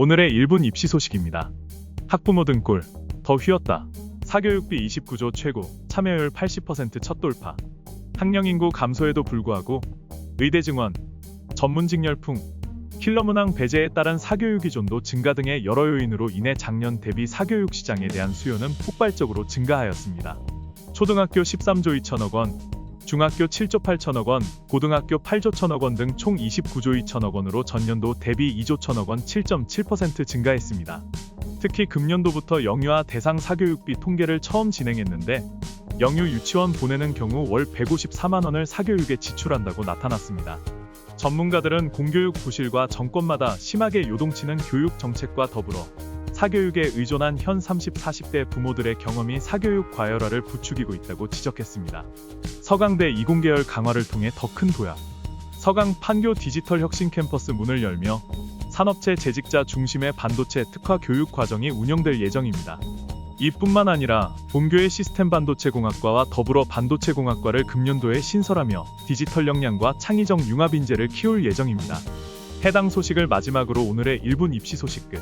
오늘의 1분 입시 소식입니다. 학부모 등골, 더 휘었다. 사교육비 29조 최고, 참여율 80%첫 돌파. 학령 인구 감소에도 불구하고 의대 증원, 전문직 열풍, 킬러 문항 배제에 따른 사교육 의존도 증가 등의 여러 요인으로 인해 작년 대비 사교육 시장에 대한 수요는 폭발적으로 증가하였습니다. 초등학교 13조 2천억 원, 중학교 7조 8천억 원, 고등학교 8조 1천억 원 등 총 29조 2천억 원으로 전년도 대비 2조 1천억 원 7.7% 증가했습니다. 특히 금년도부터 영유아 대상 사교육비 통계를 처음 진행했는데 영유 유치원 보내는 경우 월 154만 원을 사교육에 지출한다고 나타났습니다. 전문가들은 공교육 부실과 정권마다 심하게 요동치는 교육 정책과 더불어 사교육에 의존한 현 30, 40대 부모들의 경험이 사교육 과열화를 부추기고 있다고 지적했습니다. 서강대 이공계열 강화를 통해 더 큰 도약. 서강 판교 디지털 혁신 캠퍼스 문을 열며 산업체 재직자 중심의 반도체 특화 교육 과정이 운영될 예정입니다. 이뿐만 아니라 본교의 시스템 반도체 공학과와 더불어 반도체 공학과를 금년도에 신설하며 디지털 역량과 창의적 융합 인재를 키울 예정입니다. 해당 소식을 마지막으로 오늘의 1분 입시 소식 끝.